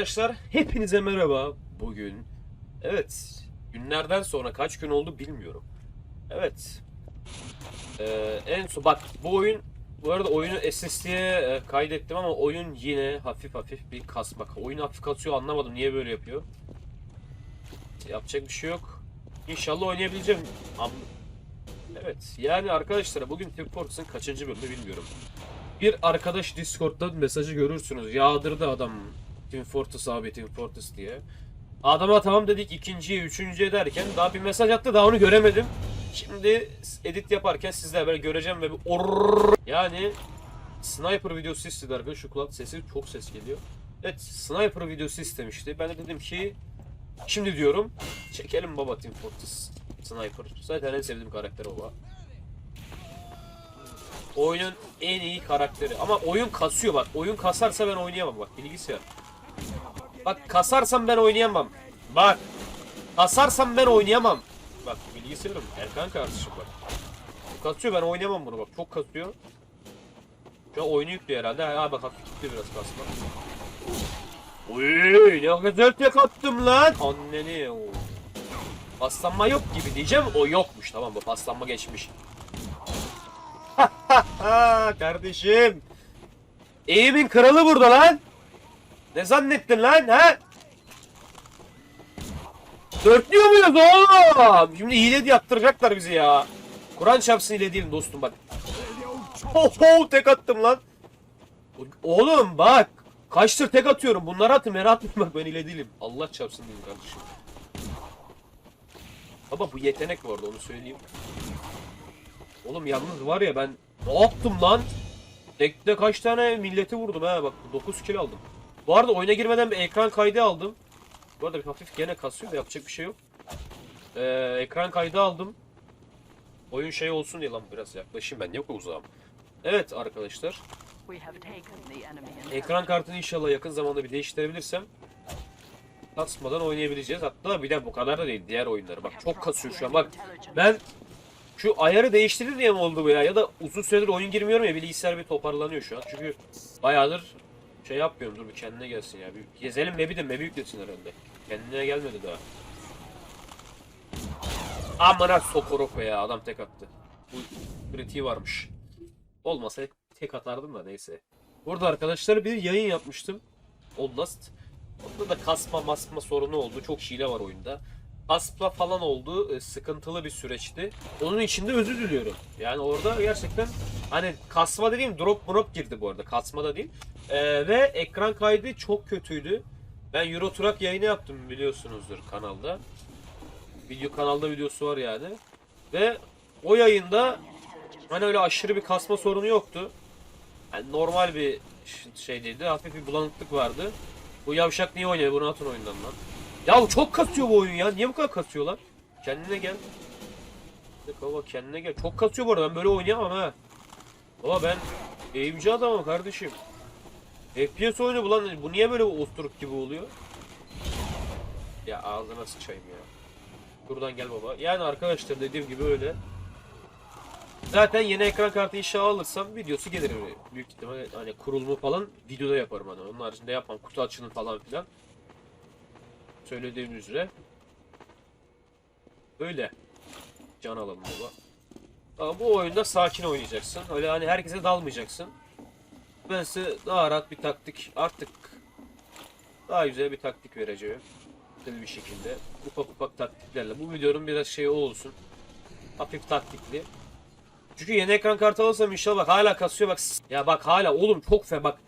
Arkadaşlar hepinize merhaba. Bugün evet günlerden sonra kaç gün oldu bilmiyorum. Evet. Ee, en son bak bu oyun bu arada oyunu SSD'ye e, kaydettim ama oyun yine hafif hafif bir kasmak. Oyun hafif kasıyor anlamadım niye böyle yapıyor. Yapacak bir şey yok. İnşallah oynayabileceğim. Am- Evet yani arkadaşlar bugün Team Fortress'ın kaçıncı bölümü bilmiyorum. Bir arkadaş Discord'dan mesajı görürsünüz. Yağdırdı adam Team Fortress abi Team Fortress diye. Adama tamam dedik ikinciye, üçüncüye derken daha bir mesaj attı daha onu göremedim. Şimdi edit yaparken sizler böyle göreceğim ve bir orrrr yani sniper videosu istedi arkadaş. Şu kulak sesi çok ses geliyor. Evet sniper videosu istemişti. Ben de dedim ki şimdi diyorum çekelim baba Team Fortress Sniper. Zaten en sevdiğim karakter o. Oyunun en iyi karakteri. Ama oyun kasıyor bak. Oyun kasarsa ben oynayamam bak bilgisayar. Bak kasarsam ben oynayamam. Bak. Kasarsam ben oynayamam. Bak bilgisayarım. Erkan kardeşim bak. Kasıyor ben oynayamam bunu bak. Çok kasıyor. Şu an oyunu yüklüyor herhalde. Ha bak hafif gitti biraz kasma. Uy ne güzel tek attım lan. Anneni. oo. Paslanma yok gibi diyeceğim. O yokmuş tamam bu paslanma geçmiş. Kardeşim. Eğimin kralı burada lan. Ne zannettin lan ha? Dörtlüyor muyuz oğlum? Şimdi hile diye attıracaklar bizi ya. Kur'an çarpsın hile değilim dostum bak. Ho ho tek attım lan. Oğlum bak. Kaçtır tek atıyorum. Bunları atın ben atmayayım bak ben hile değilim. Allah çarpsın diyeyim kardeşim. Baba bu yetenek vardı onu söyleyeyim. Oğlum yalnız var ya ben ne yaptım lan? Tekte kaç tane milleti vurdum ha bak 9 kill aldım. Bu arada oyuna girmeden bir ekran kaydı aldım. Bu arada bir hafif gene kasıyor da yapacak bir şey yok. Ee, ekran kaydı aldım. Oyun şey olsun diye lan biraz yaklaşayım ben yok uzağım. Evet arkadaşlar. Ekran kartını inşallah yakın zamanda bir değiştirebilirsem kasmadan oynayabileceğiz. Hatta bir de bu kadar da değil diğer oyunları. Bak çok kasıyor şu an. Bak ben şu ayarı değiştirir diye mi oldu bu ya? Ya da uzun süredir oyun girmiyorum ya bilgisayar bir toparlanıyor şu an. Çünkü bayağıdır şey yapmıyorum. Dur bir kendine gelsin ya. Bir gezelim Map'i de Map'i yüklesin herhalde. Kendine gelmedi daha. Amına sokoroko ya adam tek attı. Bu kritiği varmış. Olmasa tek atardım da neyse. Burada arkadaşlar bir yayın yapmıştım. Outlast. Onda da kasma masma sorunu oldu. Çok hile var oyunda. Kasma falan oldu. e, Sıkıntılı bir süreçti. Onun için de özür diliyorum. Yani orada gerçekten hani kasma dediğim drop drop girdi bu arada. Kasma da değil. Ee, ve ekran kaydı çok kötüydü. Ben Euro Truck yayını yaptım biliyorsunuzdur kanalda. Video kanalda videosu var yani. Ve o yayında hani öyle aşırı bir kasma sorunu yoktu. Yani normal bir ş- şeydeydi. Hafif bir bulanıklık vardı. Bu yavşak niye oynuyor? Bunu atın oyundan lan. Ya çok kasıyor bu oyun ya. Niye bu kadar kasıyorlar? Kendine gel. Baba kendine gel. Çok kasıyor bu arada. Ben böyle oynayamam ha. Baba ben eğimci adamım kardeşim. FPS oyunu bu lan. Bu niye böyle osturuk gibi oluyor? Ya ağzına sıçayım ya. Buradan gel baba. Yani arkadaşlar dediğim gibi öyle. Zaten yeni ekran kartı inşallah alırsam videosu gelir büyük ihtimalle hani kurulumu falan videoda yaparım hani onun haricinde yapmam kutu açılım falan filan söylediğim üzere öyle can alalım baba Ama bu oyunda sakin oynayacaksın. Öyle hani herkese dalmayacaksın. Ben size daha rahat bir taktik artık daha güzel bir taktik vereceğim. Güzel bir şekilde ufak ufak taktiklerle. Bu videonun biraz şeyi o olsun. Hafif taktikli. Çünkü yeni ekran kartı alırsam inşallah bak hala kasıyor. Bak. Ya bak hala oğlum çok fe bak.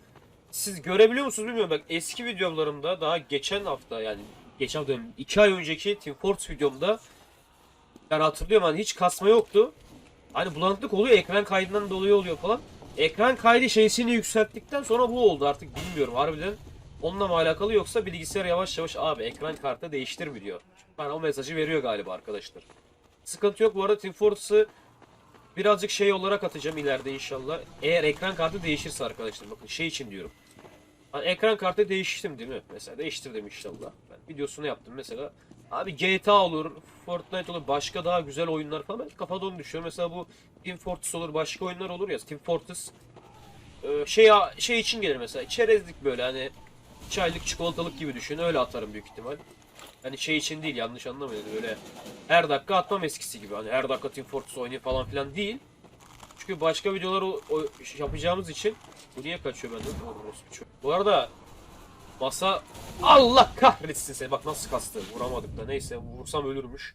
Siz görebiliyor musunuz bilmiyorum. Bak eski videolarımda daha geçen hafta yani geçen hafta 2 ay önceki Team Fortress videomda ben hatırlıyorum hani hiç kasma yoktu. Hani bulanıklık oluyor ekran kaydından dolayı oluyor falan. Ekran kaydı şeysini yükselttikten sonra bu oldu artık bilmiyorum harbiden. Onunla mı alakalı yoksa bilgisayar yavaş yavaş abi ekran kartı değiştir mi diyor. Bana o mesajı veriyor galiba arkadaşlar. Sıkıntı yok bu arada Team Fortress'ı birazcık şey olarak atacağım ileride inşallah. Eğer ekran kartı değişirse arkadaşlar bakın şey için diyorum. Hani ekran kartı değiştim değil mi? Mesela değiştirdim inşallah. Videosunu yaptım mesela. Abi GTA olur, Fortnite olur, başka daha güzel oyunlar falan. Ben kafada onu düşünüyorum. Mesela bu Team Fortress olur, başka oyunlar olur ya. Team Fortress e, şey şey için gelir mesela. Çerezlik böyle hani çaylık çikolatalık gibi düşün. Öyle atarım büyük ihtimal. Hani şey için değil yanlış anlamayın. Öyle her dakika atmam eskisi gibi. Hani her dakika Team Fortress oynayayım falan filan değil. Çünkü başka videolar o, o yapacağımız için bu niye kaçıyor benden? Bu arada masa Allah kahretsin seni. Bak nasıl kastı. Vuramadık da neyse vursam ölürmüş.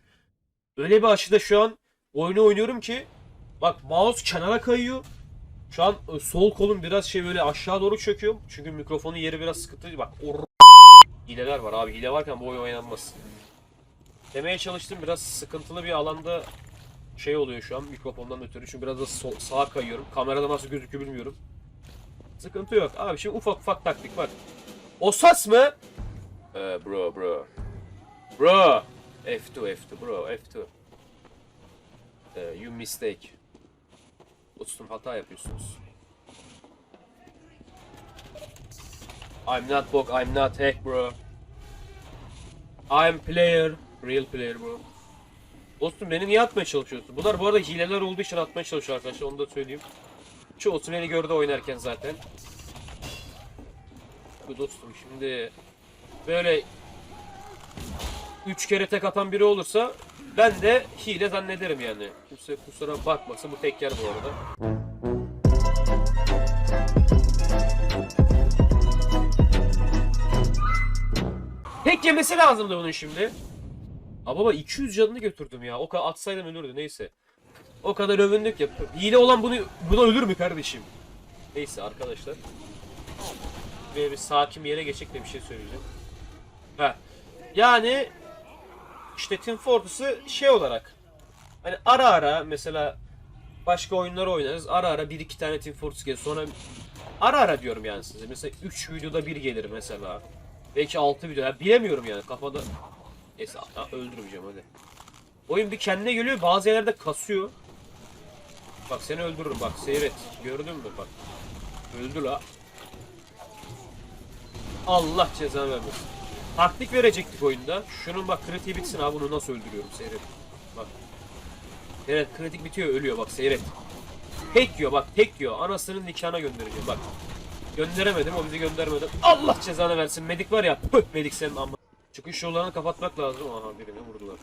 Öyle bir açıda şu an oyunu oynuyorum ki bak mouse kenara kayıyor. Şu an e, sol kolum biraz şey böyle aşağı doğru çöküyor. Çünkü mikrofonun yeri biraz sıkıntı. Bak or hileler var abi. Hile varken bu oyun oynanmaz. Demeye çalıştım biraz sıkıntılı bir alanda şey oluyor şu an mikrofondan ötürü. Çünkü biraz da sol, sağa kayıyorum. Kamerada nasıl gözüküyor bilmiyorum. Sıkıntı yok. Abi şimdi ufak ufak taktik var. Osas mı? Ee, bro bro. Bro. F2 F2 bro F2. Ee, you mistake. Dostum hata yapıyorsunuz. I'm not bug, I'm not hack bro. I'm player. Real player bro. Dostum beni niye atmaya çalışıyorsun? Bunlar bu arada hileler olduğu için atmaya çalışıyor arkadaşlar onu da söyleyeyim. Çoğusu beni gördü oynarken zaten. Bu dostum şimdi böyle 3 kere tek atan biri olursa ben de hile zannederim yani. Kimse kusura bakmasın bu tek yer bu arada. Tek yemesi lazımdı bunun şimdi. Aa baba 200 canını götürdüm ya. O kadar atsaydım ölürdü neyse. O kadar övündük ya. Hile olan bunu buna ölür mü kardeşim? Neyse arkadaşlar. Ve bir sakin bir yere geçecek de bir şey söyleyeceğim. Ha. Yani işte Team Fortress'ı şey olarak hani ara ara mesela başka oyunları oynarız. Ara ara bir iki tane Team Fortress gelir. Sonra ara ara diyorum yani size. Mesela 3 videoda bir gelir mesela. Belki 6 video. Ya bilemiyorum yani kafada. Neyse öldürmeyeceğim hadi. Oyun bir kendine geliyor. Bazı yerlerde kasıyor. Bak seni öldürürüm bak seyret. Gördün mü bak. Öldü la. Allah cezanı vermesin. Taktik verecektik oyunda. Şunun bak kritiği bitsin abi bunu nasıl öldürüyorum seyret. Bak. Evet kritik bitiyor ölüyor bak seyret. Tek yiyor bak tek yiyor. Anasının nikahına göndereceğim bak. Gönderemedim o bizi göndermedi. Allah cezanı versin. Medik var ya. Püh medik senin amma. Çıkış yollarını kapatmak lazım. Aha birini vurdular.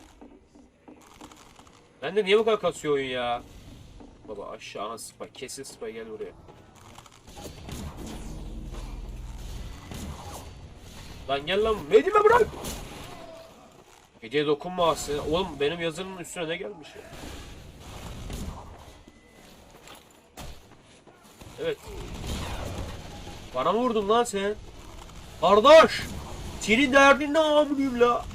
Ben de niye bu kadar kasıyor oyun ya? Baba aşağı aha spy. Kesin spy gel buraya. Lan gel lan. Medime bırak. Hediye dokunma aslında. Oğlum benim yazının üstüne ne gelmiş ya? Evet. Bana mı vurdun lan sen? Kardeş! Senin derdin ne amınıyım la?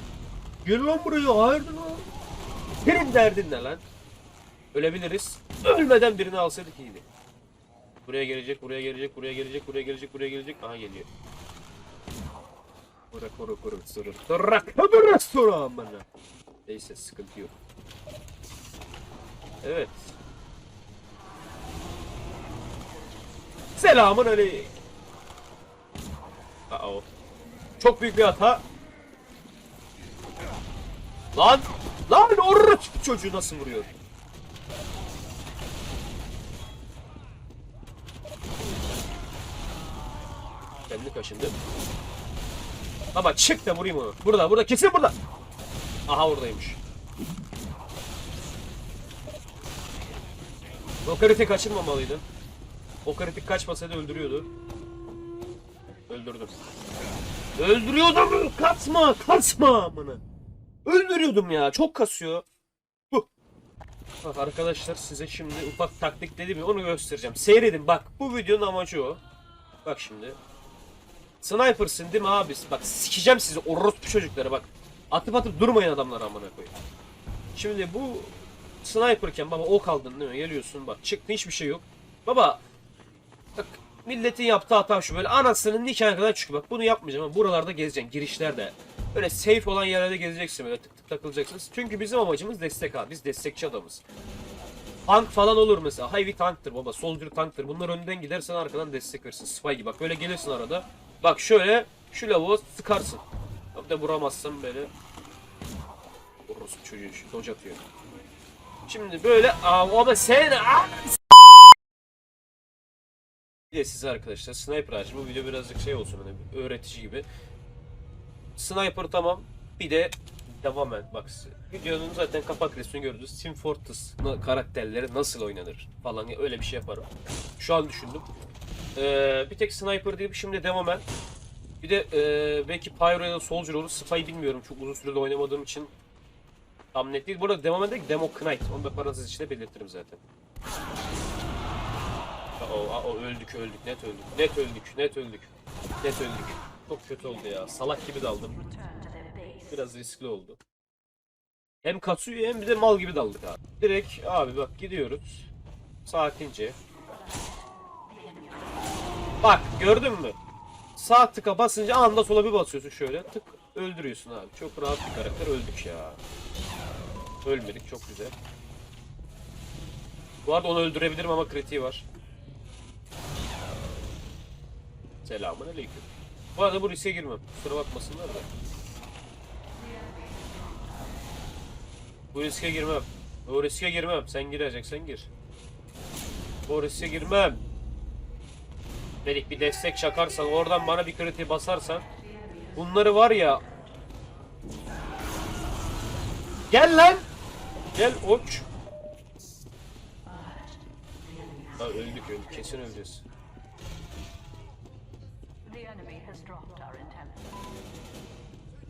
Gel lan buraya hayırdır lan? Senin derdin ne lan? Ölebiliriz. Ölmeden birini alsaydık iyiydi. Buraya gelecek, buraya gelecek, buraya gelecek, buraya gelecek, buraya gelecek. Aha geliyor. Koru koru sırır. Bir restoran bana. Neyse sıkıntı yok. Evet. Selamun aleyküm. Aa o. Çok büyük bir hata. Lan! Lan orada çocuğu nasıl vuruyor? Kendi kaşındı. Baba çık da vurayım onu. Burada burada kesin burada. Aha oradaymış. O kritik kaçırmamalıydı. O kritik kaçmasaydı öldürüyordu. Öldürdüm. Öldürüyordum. Kaçma, kaçma amına. Öldürüyordum ya. Çok kasıyor. Bak arkadaşlar size şimdi ufak taktik dedim ya onu göstereceğim. Seyredin bak bu videonun amacı o. Bak şimdi. Sniper'sın değil mi abi? Bak sikeceğim sizi orospu çocukları bak. Atıp atıp durmayın adamlara amına koyayım. Şimdi bu sniperken baba ok aldın değil mi? Geliyorsun bak çıktı hiçbir şey yok. Baba bak milletin yaptığı hata şu böyle anasının nikahına kadar çıkıyor. Bak bunu yapmayacağım ama buralarda gezeceksin girişlerde. Böyle safe olan yerlerde gezeceksin böyle tık tık takılacaksınız. Çünkü bizim amacımız destek abi. Biz destekçi adamız. Tank falan olur mesela. Heavy tanktır baba. Soldier tanktır. Bunlar önden gidersen arkadan destek verirsin. Spy gibi. Bak böyle gelirsin arada. Bak şöyle şu lavuğu sıkarsın. Bak da vuramazsan böyle. Orospu çocuğu şu dodge atıyor. Şimdi böyle aa, ama sen aa, Bir de size arkadaşlar sniper harici bu video birazcık şey olsun hani öğretici gibi. Sniper tamam. Bir de devam et bak. Videonun zaten kapak resmini gördünüz. Team Fortress karakterleri nasıl oynanır falan öyle bir şey yaparım. Şu an düşündüm. Ee, bir tek sniper değil şimdi devam et. Bir de e, belki Pyro ya da Soldier olur. Spy bilmiyorum. Çok uzun sürede oynamadığım için tam net değil. Bu arada devam edek Demo Knight. Onu da parantez içinde belirtirim zaten. O, o öldük öldük net öldük. Net öldük net öldük. Net öldük. Çok kötü oldu ya. Salak gibi daldım. Biraz riskli oldu. Hem Katsuyu hem bir de mal gibi daldık abi. Direkt abi bak gidiyoruz. Sakince. Bak gördün mü? Sağ tıka basınca anda sola bir basıyorsun şöyle tık öldürüyorsun abi. Çok rahat bir karakter öldük ya. Ölmedik çok güzel. Bu arada onu öldürebilirim ama kritiği var. Selamun aleyküm. Bu arada bu riske girmem. Kusura bakmasınlar da. Bu riske girmem. O riske girmem. Sen gireceksen gir. O riske girmem. Dedik bir destek çakarsan oradan bana bir kriti basarsan bunları var ya Gel lan. Gel uç. Ha, öldük öldük. Kesin öleceğiz.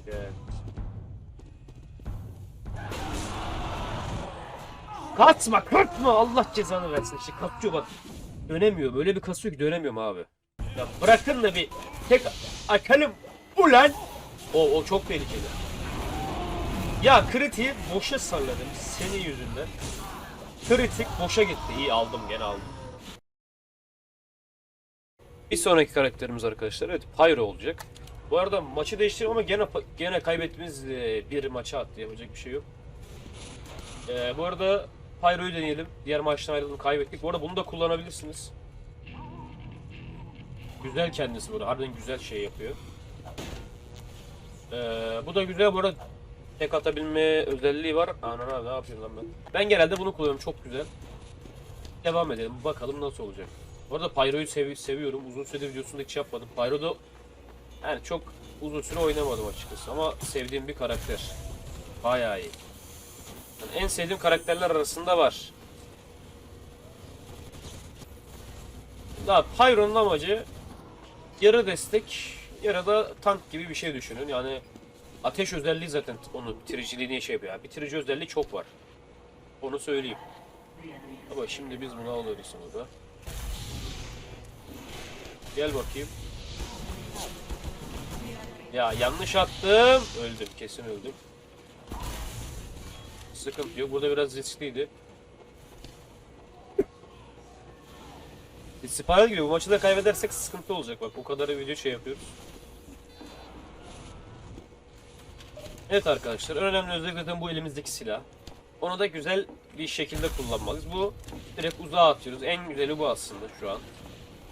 Gel. Kaçma kaçma Allah cezanı versin işte kaçıyor bak Dönemiyor böyle bir kasıyor ki dönemiyorum abi. Ya bırakın da bir tek açalım. Ulan! O o çok tehlikeli. Ya kritiği boşa salladım senin yüzünden. Kritik boşa gitti. İyi aldım gene aldım. Bir sonraki karakterimiz arkadaşlar evet Pyro olacak. Bu arada maçı değiştirdim ama gene gene kaybettiğimiz e, bir maça attı. Yapacak bir şey yok. Ee, bu arada Pyro'yu deneyelim. Diğer maçtan ayrıldım kaybettik. Bu arada bunu da kullanabilirsiniz. Güzel kendisi burada. Harbiden güzel şey yapıyor. Ee, bu da güzel. Bu arada tek atabilme özelliği var. Anana ne yapıyorum lan ben. Ben genelde bunu kullanıyorum. Çok güzel. Devam edelim. Bakalım nasıl olacak. Bu arada Pyro'yu sev- seviyorum. Uzun süredir videosunda hiç yapmadım. Pyro da yani çok uzun süre oynamadım açıkçası ama sevdiğim bir karakter. Bayağı iyi. En sevdiğim karakterler arasında var. Daha Pyro'nun amacı yarı destek, yarı da tank gibi bir şey düşünün. Yani ateş özelliği zaten onu bitiriciliğini şey yapıyor. Bitirici özelliği çok var. Onu söyleyeyim. Ama şimdi biz bunu alıyoruz sonra. Gel bakayım. Ya yanlış attım. Öldüm. Kesin öldüm. Sıkıntı yok. Burada biraz riskliydi. Spiral gibi bu maçı da kaybedersek sıkıntı olacak bak o kadar video şey yapıyoruz. Evet arkadaşlar önemli özellik zaten bu elimizdeki silah. Onu da güzel bir şekilde kullanmalıyız. Bu direkt uzağa atıyoruz. En güzeli bu aslında şu an.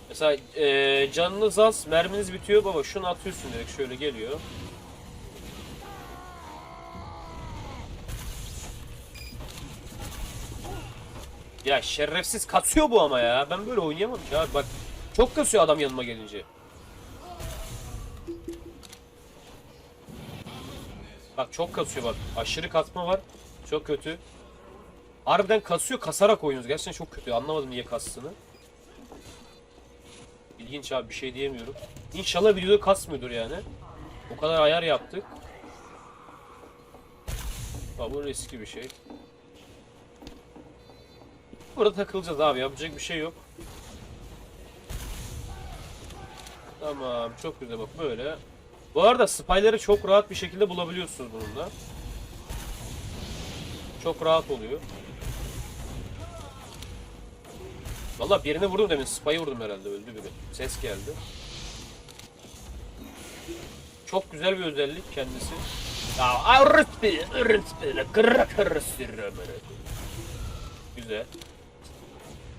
Mesela eee canınız az, merminiz bitiyor baba şunu atıyorsun direkt şöyle geliyor. Ya şerefsiz kasıyor bu ama ya. Ben böyle oynayamam ki abi bak. Çok kasıyor adam yanıma gelince. Bak çok kasıyor bak. Aşırı kasma var. Çok kötü. Harbiden kasıyor kasarak oynuyoruz. Gerçekten çok kötü. Anlamadım niye kastığını. İlginç abi bir şey diyemiyorum. İnşallah videoda kasmıyordur yani. O kadar ayar yaptık. Bak bu riskli bir şey. Burada takılacağız abi yapacak bir şey yok. Tamam çok güzel bak böyle. Bu arada spyları çok rahat bir şekilde bulabiliyorsunuz bununla. Çok rahat oluyor. Valla birine vurdum demin. Spy'ı vurdum herhalde. Öldü biri. Ses geldi. Çok güzel bir özellik kendisi. Ya. Güzel.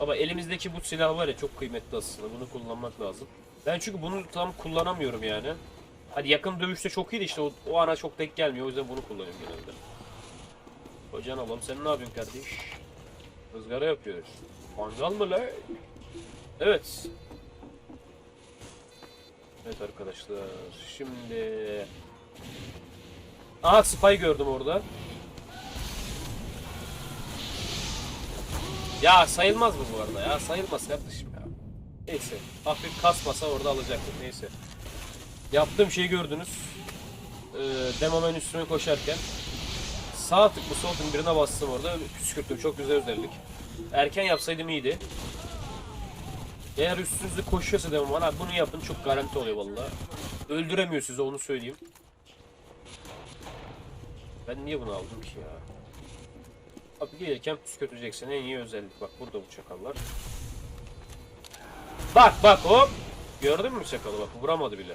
Ama elimizdeki bu silah var ya çok kıymetli aslında. Bunu kullanmak lazım. Ben çünkü bunu tam kullanamıyorum yani. Hadi yakın dövüşte çok iyi de işte o, o ana çok denk gelmiyor. O yüzden bunu kullanıyorum genelde. Hocan ablam sen ne yapıyorsun kardeş? Rızgara yapıyoruz. Mangal mı la? Evet. Evet arkadaşlar. Şimdi... Aha Spy gördüm orada. Ya sayılmaz mı bu arada ya? Sayılmaz kardeşim ya. Neyse. Hafif kasmasa orada alacaktık. Neyse. Yaptığım şeyi gördünüz. Ee, demo menüsüne koşarken. Sağ tıklı sol tıklı birine bastım orada. Püskürttüm. Çok güzel özellik. Erken yapsaydım iyiydi. Eğer üstünüzde koşuyorsa demem bana bunu yapın çok garanti oluyor valla. Öldüremiyor sizi onu söyleyeyim. Ben niye bunu aldım ki ya? Abi gelirken püskürteceksin en iyi özellik. Bak burada bu çakallar. Bak bak hop. Gördün mü çakalı bak vuramadı bile.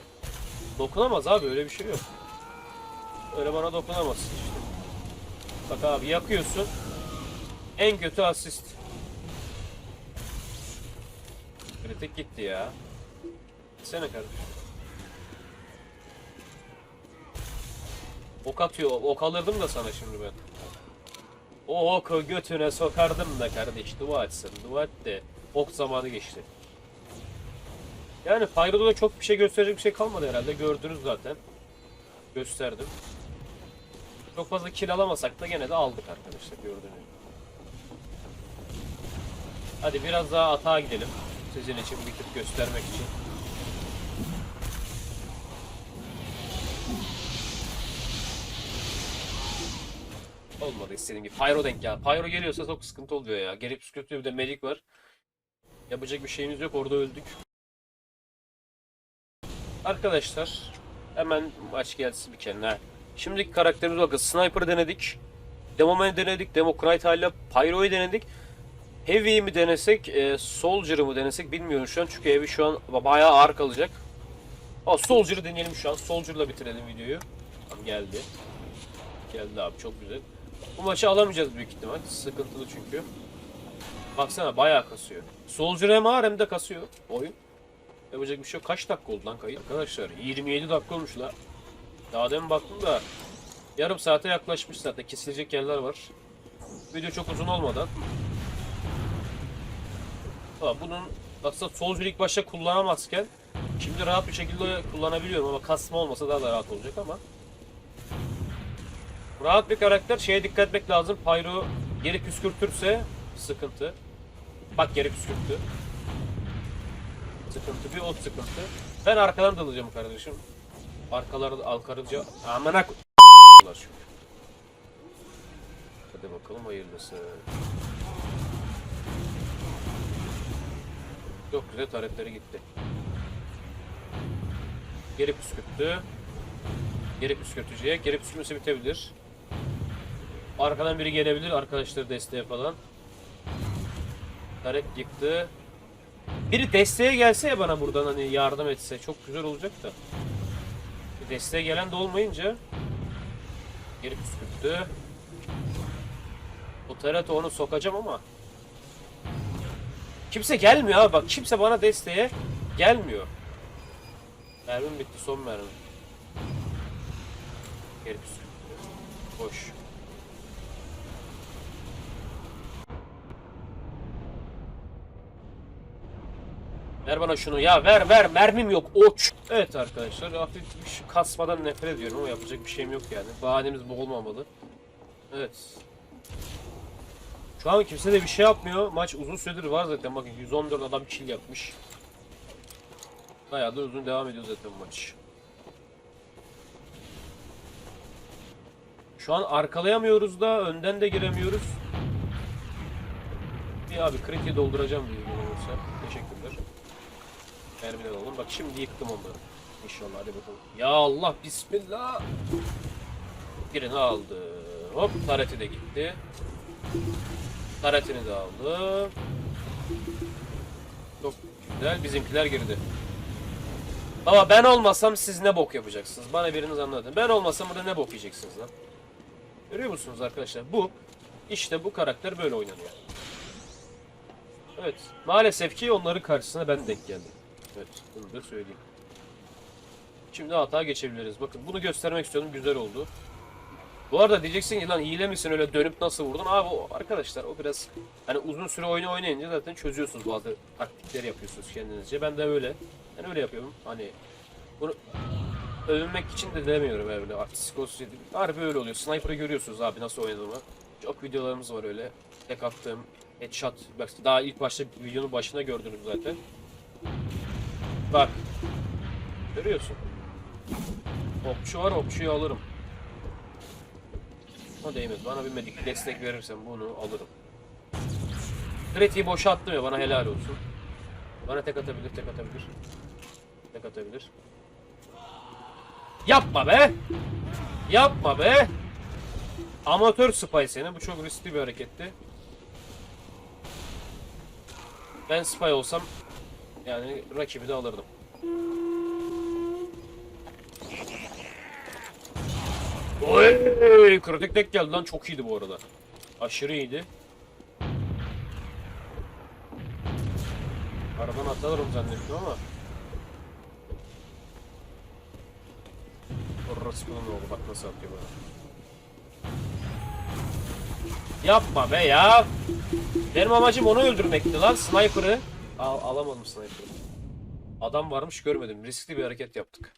Dokunamaz abi öyle bir şey yok. Öyle bana dokunamazsın işte. Bak abi yakıyorsun. En kötü asist. Kritik gitti ya. Gitsene kardeşim. Ok atıyor. Ok alırdım da sana şimdi ben. O oku götüne sokardım da kardeş. Dua etsin. Dua et de. Ok zamanı geçti. Yani Pyro'da da çok bir şey gösterecek bir şey kalmadı herhalde. Gördünüz zaten. Gösterdim. Çok fazla kill alamasak da gene de aldık arkadaşlar gördüğünüz. Hadi biraz daha atağa gidelim. Sizin için bir tık göstermek için. Olmadı istediğim gibi. Pyro denk ya. Pyro geliyorsa çok sıkıntı oluyor ya. Gelip püskürtüyor bir de Magic var. Yapacak bir şeyimiz yok. Orada öldük. Arkadaşlar hemen maç gelsin bir kenara. Şimdiki karakterimiz bakın. Sniper denedik. Demoman denedik. Democrat hala Pyro'yu denedik. Heavy'yi mi denesek, e, Soldier'ı mı denesek bilmiyorum şu an. Çünkü Heavy şu an bayağı ağır kalacak. Aa, Soldier'ı deneyelim şu an. Soldier'la bitirelim videoyu. Tamam geldi. Geldi abi çok güzel. Bu maçı alamayacağız büyük ihtimal. Sıkıntılı çünkü. Baksana bayağı kasıyor. Soldier hem ağır hem de kasıyor oyun. Yapacak bir şey yok. Kaç dakika oldu lan kayıt? Arkadaşlar 27 dakika olmuş la. Daha demin baktım da yarım saate yaklaşmış zaten. Kesilecek yerler var. Video çok uzun olmadan. Ha, bunun aslında Soldier ilk başta kullanamazken şimdi rahat bir şekilde kullanabiliyorum ama kasma olmasa daha da rahat olacak ama Rahat bir karakter. Şeye dikkat etmek lazım. Pyro geri püskürtürse sıkıntı. Bak geri püskürttü. Sıkıntı bir o sıkıntı. Ben arkadan dalacağım kardeşim. Arkaları arkalıca amına çünkü. Hadi bakalım hayırlısı. Çok güzel taretleri gitti. Geri püskürttü. Geri püskürtücüye. Geri püskürtmesi bitebilir. Arkadan biri gelebilir arkadaşları desteğe falan. Taret yıktı. Biri desteğe gelse ya bana buradan hani yardım etse çok güzel olacak da. Bir desteğe gelen de olmayınca geri püskürttü. O taret onu sokacağım ama kimse gelmiyor abi bak kimse bana desteğe gelmiyor. Mermim bitti son mermim. Geri püskürttü. Boş. Ver bana şunu ya ver ver mermim yok oç. Evet arkadaşlar hafif bir kasmadan nefret ediyorum ama yapacak bir şeyim yok yani. Bahanemiz bu olmamalı. Evet. Şu an kimse de bir şey yapmıyor. Maç uzun süredir var zaten. Bakın 114 adam kill yapmış. Bayağı da uzun devam ediyor zaten maç. Şu an arkalayamıyoruz da önden de giremiyoruz. Bir abi kritiği dolduracağım diye olursa. Teşekkürler. Mermiler alalım. Bak şimdi yıktım onları. İnşallah hadi bakalım. Ya Allah bismillah. Birini aldı. Hop tareti de gitti. Taretini de aldı. Çok güzel. Bizimkiler girdi. Ama ben olmasam siz ne bok yapacaksınız? Bana biriniz anladın. Ben olmasam burada ne bok yiyeceksiniz lan? Görüyor musunuz arkadaşlar? Bu işte bu karakter böyle oynanıyor. Evet. Maalesef ki onların karşısına ben denk geldim. Evet. Bunu da söyleyeyim. Şimdi hata geçebiliriz. Bakın bunu göstermek istiyordum. Güzel oldu. Bu arada diyeceksin ki lan hile misin öyle dönüp nasıl vurdun? Abi o arkadaşlar o biraz hani uzun süre oyunu oynayınca zaten çözüyorsunuz bazı taktikleri yapıyorsunuz kendinizce. Ben de öyle. Ben öyle yapıyorum. Hani Bunu övünmek için de demiyorum öyle artistik olsun diye. Harbi öyle oluyor. Sniper'ı görüyorsunuz abi nasıl oynadığımı. Çok videolarımız var öyle. Tek attığım headshot. Bak daha ilk başta videonun başında gördünüz zaten. Bak. Görüyorsun. Okçu var okçuyu alırım. O değmez. Bana bir medik destek verirsen bunu alırım. Kritiği boşa attım ya bana helal olsun. Bana tek atabilir, tek atabilir. Tek atabilir. Yapma be! Yapma be! Amatör spy seni. Bu çok riskli bir hareketti. Ben spy olsam yani rakibi de alırdım. Oy! Kritik tek geldi lan çok iyiydi bu arada. Aşırı iyiydi. Aradan atlarım zannettim ama. Orası bunun oldu bak nasıl atıyor bana. Yapma be ya. Benim amacım onu öldürmekti lan sniper'ı. Al, alamadım sniper'ı. Adam varmış görmedim. Riskli bir hareket yaptık.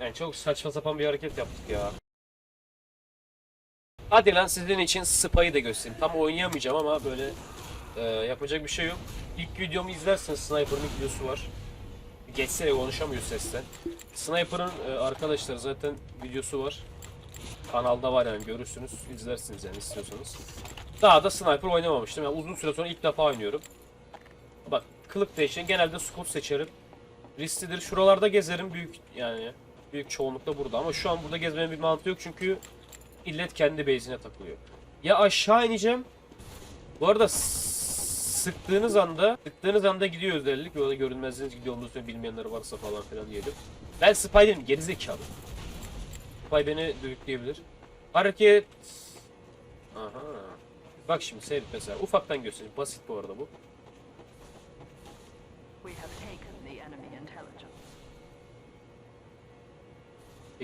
Yani çok saçma sapan bir hareket yaptık ya. Hadi lan sizin için Spy'ı da göstereyim. Tam oynayamayacağım ama böyle e, yapacak bir şey yok. İlk videomu izlerseniz Sniper'ın videosu var. Geçse de konuşamıyor sesten. Sniper'ın e, arkadaşlar zaten videosu var. Kanalda var yani görürsünüz, izlersiniz yani istiyorsanız. Daha da Sniper oynamamıştım. Yani uzun süre sonra ilk defa oynuyorum. Bak kılık değişen genelde scope seçerim. Risklidir. Şuralarda gezerim büyük yani büyük çoğunlukla burada ama şu an burada gezmenin bir mantığı yok çünkü illet kendi base'ine takılıyor. Ya aşağı ineceğim. Bu arada sıktığınız anda sıktığınız anda gidiyor özellik. Böyle görünmezliğiniz gidiyor olduğunu söyleyeyim bilmeyenler varsa falan filan diyelim. Ben spy değilim gerizekalı. Spy beni dövükleyebilir. Hareket. Aha. Bak şimdi seyret mesela. Ufaktan göstereyim. Basit bu arada bu.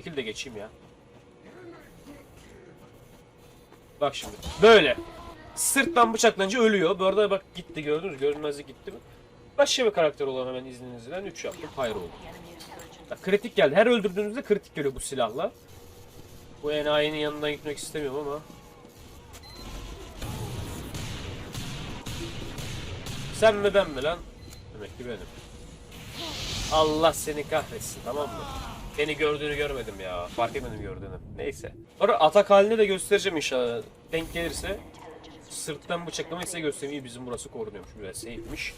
Şekil de geçeyim ya. Bak şimdi. Böyle. Sırttan bıçaklanınca ölüyor. Bu arada bak gitti gördünüz. Görünmezlik gitti mi? Başka bir karakter olan hemen izninizle 3 yaptım. Hayır oldu. Bak, kritik geldi. Her öldürdüğünüzde kritik geliyor bu silahla. Bu enayinin yanından gitmek istemiyorum ama. Sen mi ben mi lan? Demek ki benim. Allah seni kahretsin tamam mı? Beni gördüğünü görmedim ya. Fark etmedim gördüğünü. Neyse. Sonra atak halini de göstereceğim inşallah. Denk gelirse. Sırttan bıçaklamayı size göstereyim. Bizim burası korunuyormuş. Böyle safe'miş.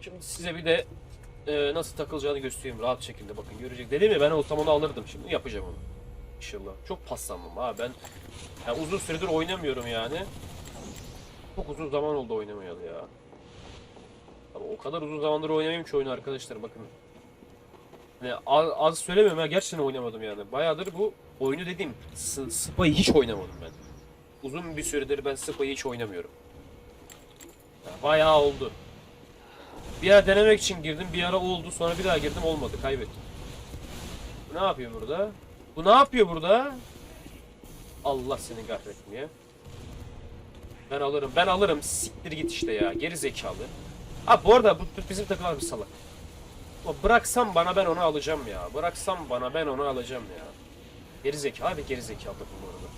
Şimdi size bir de e, nasıl takılacağını göstereyim rahat şekilde bakın görecek. Dedim ya ben olsam onu alırdım şimdi yapacağım onu. İnşallah. Çok paslandım ha ben yani uzun süredir oynamıyorum yani. Çok uzun zaman oldu oynamayalı ya. Ama o kadar uzun zamandır oynamayayım ki oyunu arkadaşlar bakın. Yani az, az söylemiyorum ya gerçekten oynamadım yani. Bayağıdır bu oyunu dediğim Spy'ı hiç oynamadım ben. Uzun bir süredir ben Spy'ı hiç oynamıyorum. Ya bayağı oldu. Bir ara denemek için girdim. Bir ara oldu. Sonra bir daha girdim. Olmadı. Kaybettim. Bu ne yapıyor burada? Bu ne yapıyor burada? Allah seni kahretmeye. Ben alırım. Ben alırım. Siktir git işte ya. Geri zekalı. Ha bu arada bu, bizim takım abi salak. Bıraksam bana ben onu alacağım ya. Bıraksam bana ben onu alacağım ya. Geri zekalı. Abi geri zekalı takım bu arada.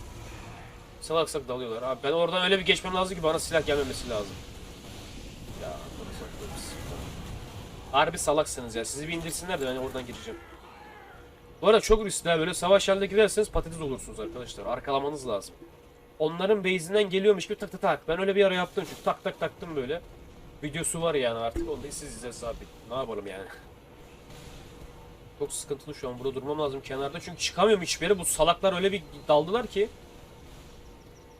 Salaksak dalıyorlar. Abi ben oradan öyle bir geçmem lazım ki bana silah gelmemesi lazım. Ya. Harbi salaksınız ya. Sizi bir indirsinler de ben oradan gireceğim. Bu arada çok riskli. Böyle savaş halinde giderseniz patates olursunuz arkadaşlar. Arkalamanız lazım. Onların base'inden geliyormuş gibi tak tak tak. Ben öyle bir ara yaptım çünkü tak tak taktım böyle. Videosu var yani artık onu da siz izle sabit. Ne yapalım yani. Çok sıkıntılı şu an. Burada durmam lazım kenarda çünkü çıkamıyorum hiçbir yere. Bu salaklar öyle bir daldılar ki.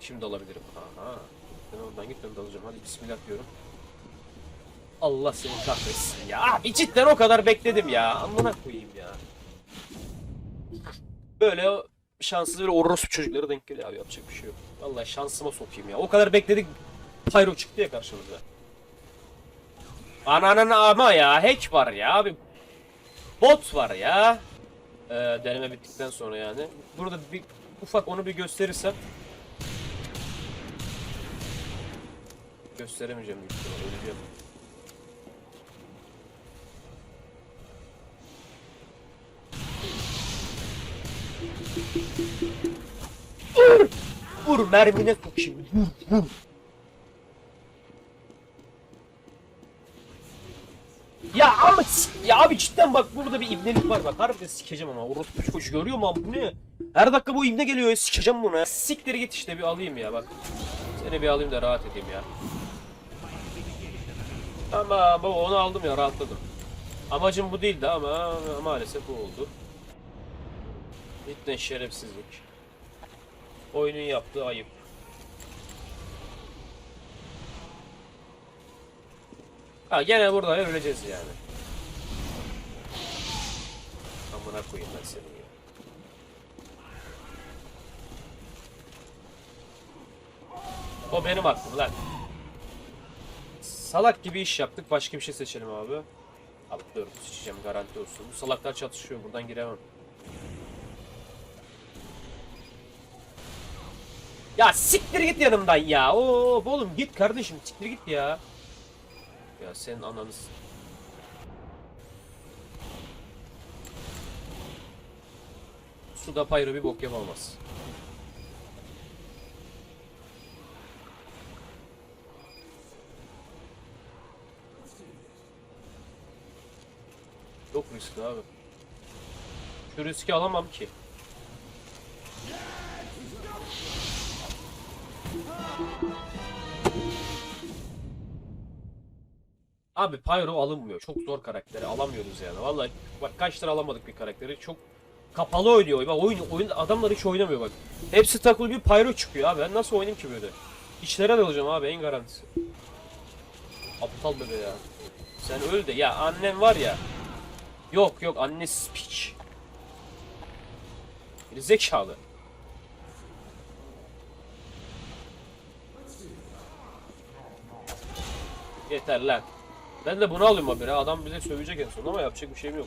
Şimdi alabilirim. Aha. Ben oradan git dalacağım. Hadi bismillah diyorum. Allah seni kahretsin ya. Abi cidden o kadar bekledim ya. Amına koyayım ya. Böyle şanssız böyle orospu çocuklara denk geliyor abi yapacak bir şey yok. Vallahi şansıma sokayım ya. O kadar bekledik. Pyro çıktı ya karşımıza. Ananın ama ya hack var ya abi bot var ya. Ee, deneme bittikten sonra yani. Burada bir ufak onu bir gösterirsem. Gösteremeyeceğim büyük ihtimalle öleceğim. Vur! Vur mermine sok şimdi. Vur vur. Ya ama ya abi cidden bak burada bir ibnelik var bak harbiden sikeceğim ama orospu çocuğu görüyor mu abi bu ne? Her dakika bu ibne geliyor ya sikeceğim bunu ya. Siktir git işte bir alayım ya bak. Seni bir alayım da rahat edeyim ya. Ama baba onu aldım ya rahatladım. Amacım bu değildi ama maalesef bu oldu. Cidden şerefsizlik. Oyunun yaptığı ayıp. Ha gene burada öleceğiz yani. Amına koyayım ben seni ya. O benim hakkım lan. Salak gibi iş yaptık. Başka bir şey seçelim abi. Atlıyorum. Seçeceğim garanti olsun. Bu salaklar çatışıyor. Buradan giremem. Ya siktir git yanımdan ya. Oo oğlum git kardeşim. Siktir git ya. Ya senin ananız. Suda Pyro bir bok yapamaz. Çok riskli abi. Şu riski alamam ki. Abi Pyro alınmıyor. Çok zor karakteri. Alamıyoruz yani. Vallahi bak kaç lira alamadık bir karakteri. Çok kapalı oynuyor. Bak oyun, oyun adamlar hiç oynamıyor bak. Hepsi takılı bir Pyro çıkıyor abi. Ben nasıl oynayayım ki böyle? İçlere dalacağım abi en garantisi. Aptal bebe ya. Sen öl de. Ya annen var ya. Yok yok annesi piç. Bir zekalı. Yeter lan. Ben de bunu alayım habire. Adam bize sövecek en son ama yapacak bir şeyim yok.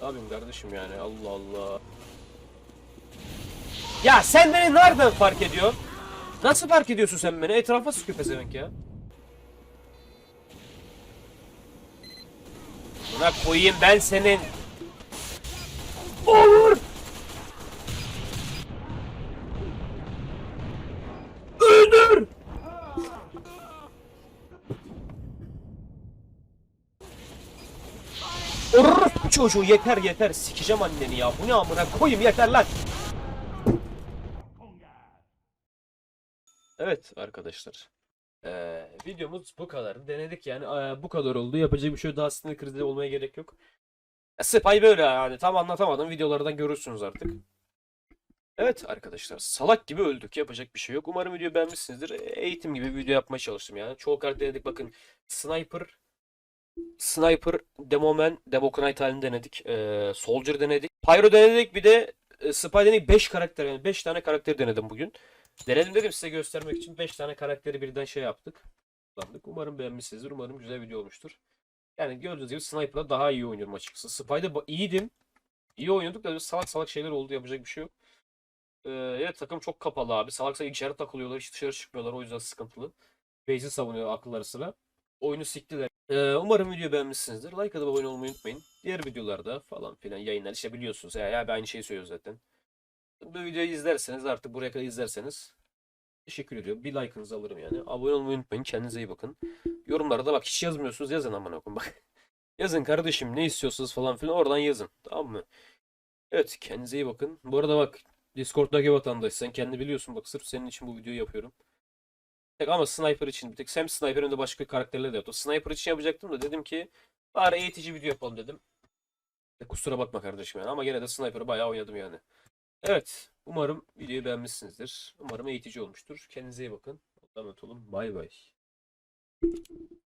Ne yapayım kardeşim yani Allah Allah. Ya sen beni nereden fark ediyorsun? Nasıl fark ediyorsun sen beni? Etrafa sıkıyor pezevenk ya. Buna koyayım ben senin. Olur. Öldür. Orospu çocuğu yeter yeter sikeceğim anneni ya. Bu ne amına koyayım yeter lan. Evet arkadaşlar. Ee, videomuz bu kadar. Denedik yani. Ee, bu kadar oldu. Yapacak bir şey daha sinir krizi olmaya gerek yok. Ya, Spy böyle yani. Tam anlatamadım. Videolardan görürsünüz artık. Evet arkadaşlar. Salak gibi öldük. Yapacak bir şey yok. Umarım videoyu beğenmişsinizdir. Eğitim gibi video yapmaya çalıştım yani. Çoğu kart denedik. Bakın Sniper Sniper, Demoman, Demo Knight halini denedik. Ee, Soldier denedik. Pyro denedik. Bir de e, Spy denedik. 5 karakter yani 5 tane karakter denedim bugün. Denedim dedim size göstermek için 5 tane karakteri birden şey yaptık. Kullandık. Umarım beğenmişsinizdir. Umarım güzel video olmuştur. Yani gördüğünüz gibi Sniper'la daha iyi oynuyorum açıkçası. Spy'da ba- iyiydim. İyi oynuyorduk da salak salak şeyler oldu. Yapacak bir şey yok. Ee, evet takım çok kapalı abi. Salak içeri takılıyorlar. Hiç dışarı çıkmıyorlar. O yüzden sıkıntılı. Base'i savunuyor akılları sıra. Oyunu siktiler. Ee, umarım video beğenmişsinizdir. Like atıp abone olmayı unutmayın. Diğer videolarda falan filan yayınlar işte biliyorsunuz. Ya, ya ben aynı şeyi söylüyorum zaten. Bu videoyu izlerseniz artık buraya kadar izlerseniz teşekkür ediyorum. Bir like'ınızı alırım yani. Abone olmayı unutmayın. Kendinize iyi bakın. Yorumlarda bak hiç yazmıyorsunuz yazın aman okun bak. yazın kardeşim ne istiyorsunuz falan filan oradan yazın. Tamam mı? Evet kendinize iyi bakın. Bu arada bak Discord'daki vatandaş sen kendi biliyorsun bak sırf senin için bu videoyu yapıyorum. Tek ama Sniper için bir tek hem Sniper hem de başka karakterleri de yaptım. Sniper için yapacaktım da dedim ki bari eğitici video yapalım dedim. E, kusura bakma kardeşim yani ama gene de Sniper'ı bayağı oynadım yani. Evet. Umarım videoyu beğenmişsinizdir. Umarım eğitici olmuştur. Kendinize iyi bakın. Allah'a emanet olun. Bay bay.